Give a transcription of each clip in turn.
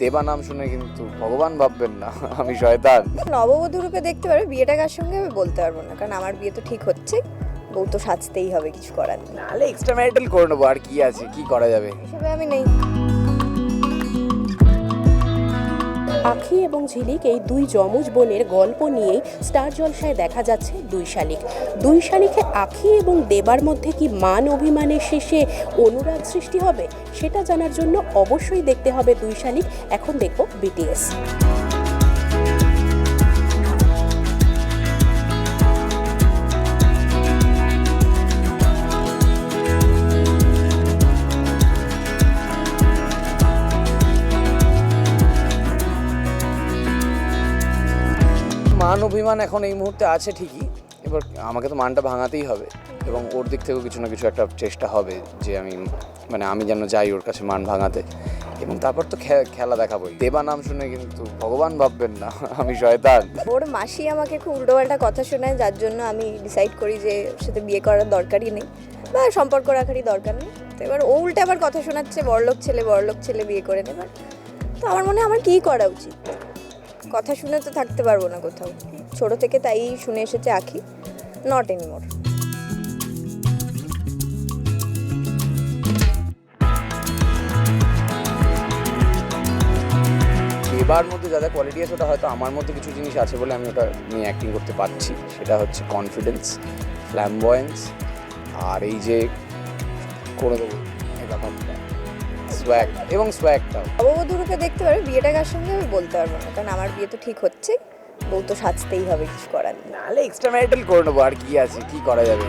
দেবা নাম শুনে কিন্তু ভগবান ভাববেন না আমি শয়তান। নববধূ রূপে দেখতে পারবে বিয়েটা কার সঙ্গে আমি বলতে পারব না কারণ আমার বিয়ে তো ঠিক হচ্ছে বউ তো সাজতেই হবে কিছু করার নেই। নাহলে এক্সট্রা ম্যারিটাল করে নেব আর কি আছে কি করা যাবে? হিসেবে আমি নেই। আখি এবং ঝিলিক এই দুই যমজ বোনের গল্প নিয়েই স্টার জলসায় দেখা যাচ্ছে দুই শালিক। দুই শালিকে আখি এবং দেবার মধ্যে কি মান অভিমানের শেষে অনুরাগ সৃষ্টি হবে, সেটা জানার জন্য অবশ্যই দেখতে হবে দুই শালিক। এখন দেখব বিটিএস মান অভিমান এখন এই মুহূর্তে আছে ঠিকই, এবার আমাকে তো মানটা ভাঙাতেই হবে এবং ওর দিক থেকেও কিছু না কিছু একটা চেষ্টা হবে যে আমি মানে আমি যেন যাই ওর কাছে মান ভাঙাতে এবং তারপর তো খেলা দেখাবোই। দেবা নাম শুনে কিন্তু ভগবান ভাববেন না, আমি শয়তান। ওর মাসি আমাকে খুব উল্টোপাল্টা কথা শোনায়, যার জন্য আমি ডিসাইড করি যে ওর সাথে বিয়ে করার দরকারই নেই বা সম্পর্ক রাখারই দরকার নেই। তো এবার ও উল্টে আবার কথা শোনাচ্ছে, বড়লোক ছেলে বড়লোক ছেলে বিয়ে করে নেবার। তো আমার মনে হয় আমার কী করা উচিত? কথা শুনে তো থাকতে পারব না কোথাও। ছোট থেকে তাই শুনে এসেছে আখি। নট এনিমোর এবার মধ্যে যা যা কোয়ালিটি আছে, ওটা হয়তো আমার মধ্যে কিছু জিনিস আছে বলে আমি ওটা নিয়ে অ্যাক্টিং করতে পারছি। সেটা হচ্ছে কনফিডেন্স ফ্ল্যামবয়েন্স আর এই যে, করে দেবো ব্যাপারটা। সোয়াগ এবং সোয়াগটাও নববধূ রূপে দেখতে পারবে বিয়েটা কার সঙ্গে আমি বলতে পারব না কারণ আমার বিয়ে তো ঠিক হচ্ছে বউ তো সাজতেই হবে কিছু করার নেই। নাহলে এক্সট্রা ম্যারিটাল করে নেব আর কি আছে কি করা যাবে?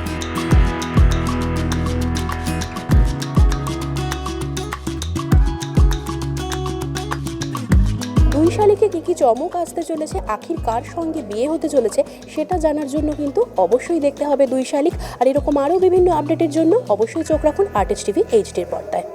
দুই শালিকে কি কি চমক আসতে চলেছে আখির কার সঙ্গে বিয়ে হতে চলেছে সেটা জানার জন্য কিন্তু অবশ্যই দেখতে হবে দুই শালিক। আর এরকম আরও বিভিন্ন আপডেটের জন্য অবশ্যই চোখ রাখুন আর্টিস্ট টিভি এইচডির পর্দায়।